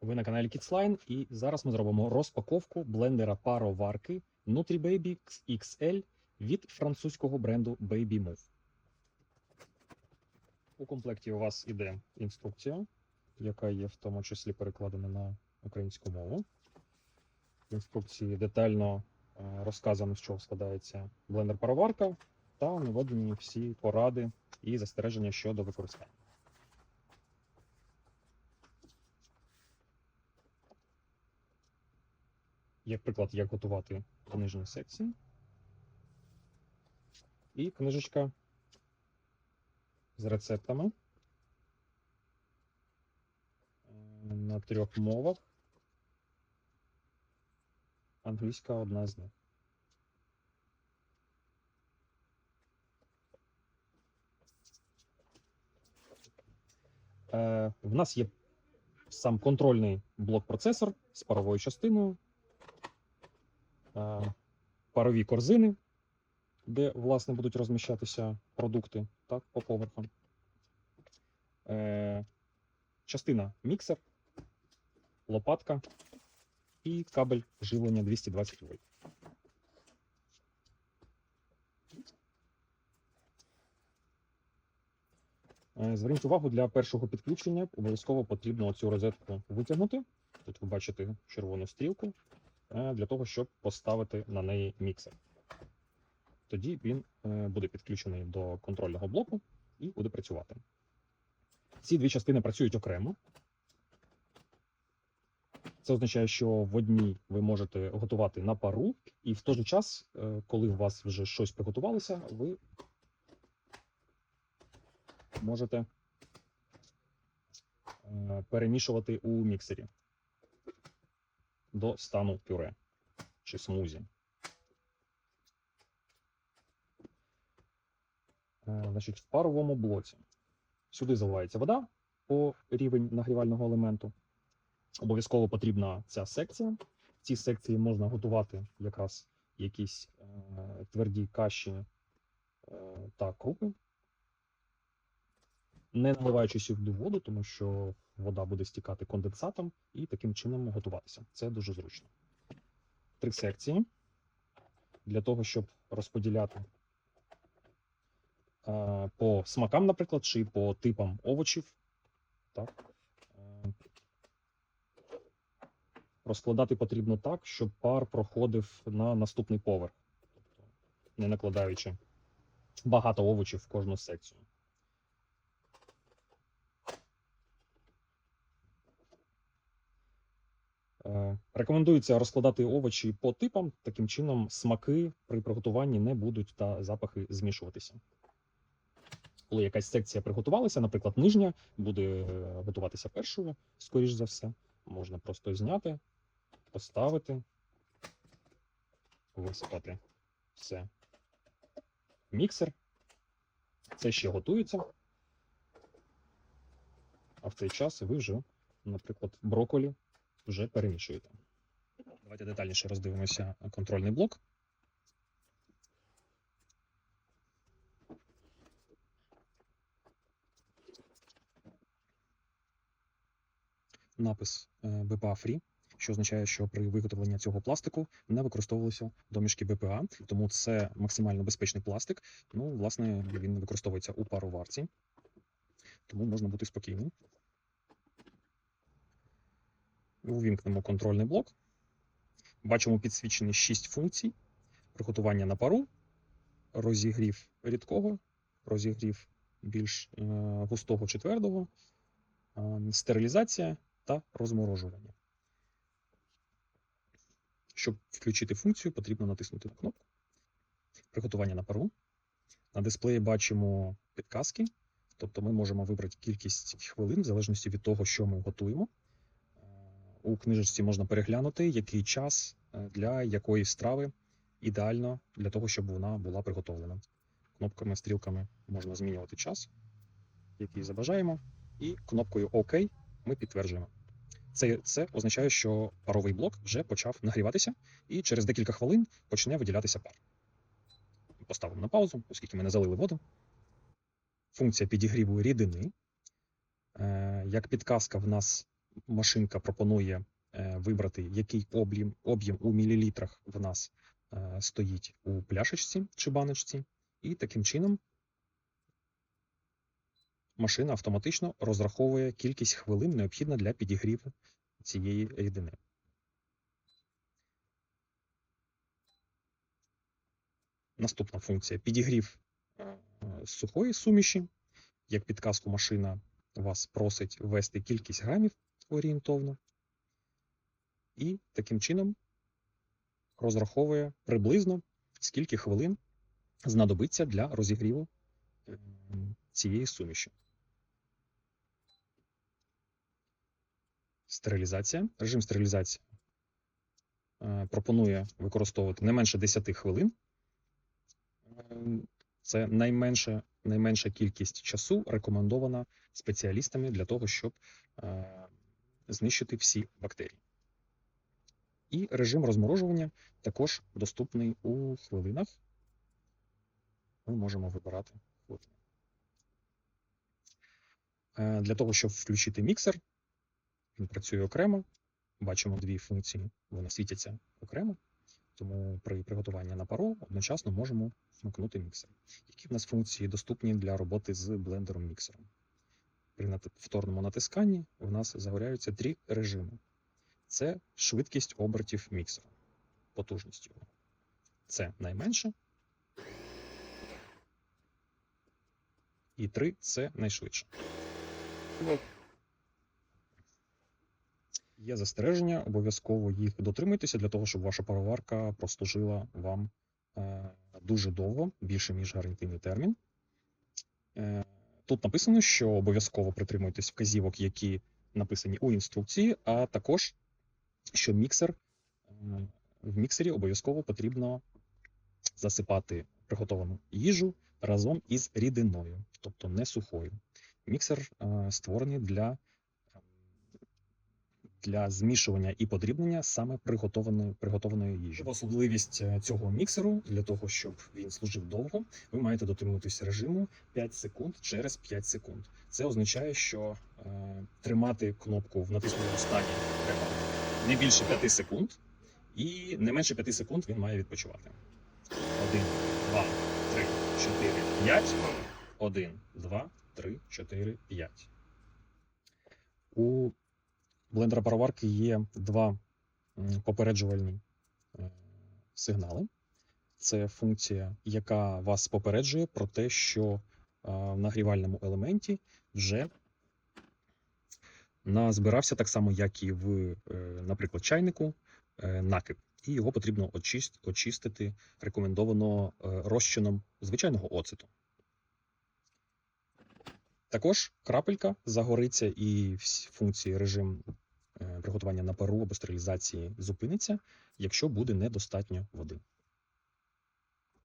Ви на каналі KidsLine і зараз ми зробимо розпаковку блендера пароварки NutriBaby XL від французького бренду Baby Move. У комплекті у вас іде інструкція, яка є в тому числі перекладена на українську мову. В інструкції детально е, розказано, з чого складається блендер-пароварка, та наведені всі поради і застереження щодо використання. Як приклад, як готувати в нижній секції. І книжечка з рецептами е, на трьох мовах. Англійська одна з них. Е, В нас є сам контрольний блок-процесор з паровою частиною, парові корзини, де, власне, будуть розміщатися продукти так, по поверхам. Е, Частина міксер, лопатка і кабель живлення 220 вольт. Е, Зверніть увагу, для першого підключення обов'язково потрібно цю розетку витягнути. Тут ви бачите червону стрілку е, для того, щоб поставити на неї міксер. Тоді він е, буде підключений до контрольного блоку і буде працювати. Ці дві частини працюють окремо. Це означає, що в одній ви можете готувати на пару, і в той же час, е, коли у вас вже щось приготувалося, ви можете е, перемішувати у міксері до стану пюре чи смузі. Е, Значить, в паровому блоці сюди заливається вода по рівень нагрівального елементу. Обов'язково потрібна ця секція. В цій секції можна готувати якраз якісь е, тверді каші е, та крупи, не наливаючи сюди воду, тому що вода буде стікати конденсатом і таким чином готуватися. Це дуже зручно. Три секції для того, щоб розподіляти е, по смакам, наприклад, чи по типам овочів. Так. Е, Розкладати потрібно так, щоб пар проходив на наступний поверх, тобто не накладаючи багато овочів в кожну секцію. Рекомендується розкладати овочі по типам, таким чином смаки при приготуванні не будуть та запахи змішуватися. Коли якась секція приготувалася, наприклад, нижня буде е, готуватися першою, скоріш за все, можна просто зняти, поставити, висипати все. Міксер. Це ще готується. А в цей час ви вже, наприклад, броколі вже перемішуєте. Давайте детальніше роздивимося контрольний блок. Напис е, BPA Free, що означає, що при виготовленні цього пластику не використовувалися домішки БПА, тому це максимально безпечний пластик. Ну, власне, він використовується у пароварці, тому можна бути спокійним. Увімкнемо контрольний блок. Бачимо підсвічені 6 функцій: приготування на пару, розігрів рідкого, розігрів більш е, густого чи твердого, е, стерилізація та розморожування. Щоб включити функцію, потрібно натиснути на кнопку. Приготування на пару. На дисплеї бачимо підказки, тобто ми можемо вибрати кількість хвилин в залежності від того, що ми готуємо. У книжечці можна переглянути, який час е, для якої страви ідеально для того, щоб вона була приготовлена. Кнопками, стрілками можна змінювати час, який забажаємо, і кнопкою ОК ми підтверджуємо. Це, це означає, що паровий блок вже почав нагріватися, і через декілька хвилин почне виділятися пар. Поставимо на паузу, оскільки ми не залили воду. Функція підігріву рідини. Е, Як підказка, в нас машинка пропонує е, вибрати, який об'єм, об'єм у мілілітрах в нас е, стоїть у пляшечці чи баночці, і таким чином машина автоматично розраховує кількість хвилин, необхідна для підігріву цієї рідини. Наступна функція підігрів е, сухої суміші. Як підказку машина вас просить ввести кількість грамів орієнтовно. І таким чином розраховує приблизно скільки хвилин знадобиться для розігріву е, цієї суміші. Стерилізація. Режим стерилізації е, пропонує використовувати не менше 10 хвилин. Е, Це найменша, найменша кількість часу рекомендована спеціалістами для того, щоб е, знищити всі бактерії. І режим розморожування також доступний у хвилинах. Ми можемо вибирати хвилини. Е, Для того, щоб включити міксер, він працює окремо. Бачимо дві функції, вони світяться окремо. Тому при приготуванні на пару одночасно можемо вмикнути міксер. Які в нас функції доступні для роботи з блендером міксером? При повторному натисканні в нас загоряються три режими. Це швидкість обертів міксера, потужність його. Це найменше. І 3 це найшвидше. Є застереження, обов'язково їх дотримуйтеся для того, щоб ваша пароварка прослужила вам е, дуже довго, більше ніж гарантійний термін. Е, тут написано, що обов'язково притримуйтесь вказівок, які написані у інструкції, а також, що міксер е, в міксері обов'язково потрібно засипати приготовану їжу разом із рідиною, тобто не сухою. Міксер е, створений для для змішування і подрібнення саме приготованої, приготованої їжі. Особливість е, цього міксеру для того, щоб він служив довго, ви маєте дотримуватись режиму 5 секунд через 5 секунд. Це означає, що е, тримати кнопку в натиснутому стані треба не більше 5 секунд, і не менше 5 секунд він має відпочивати. 1, 2, 3, 4, 5. 1, 2, 3, 4, 5. У блендера пароварки є два попереджувальні е, сигнали. Це функція, яка вас попереджує про те, що е, в нагрівальному елементі вже назбирався так само, як і в, е, наприклад, чайнику, накип. І його потрібно очистити рекомендовано розчином звичайного оцету. Також крапелька загориться і функції режим приготування на пару або стерилізації зупиниться, якщо буде недостатньо води.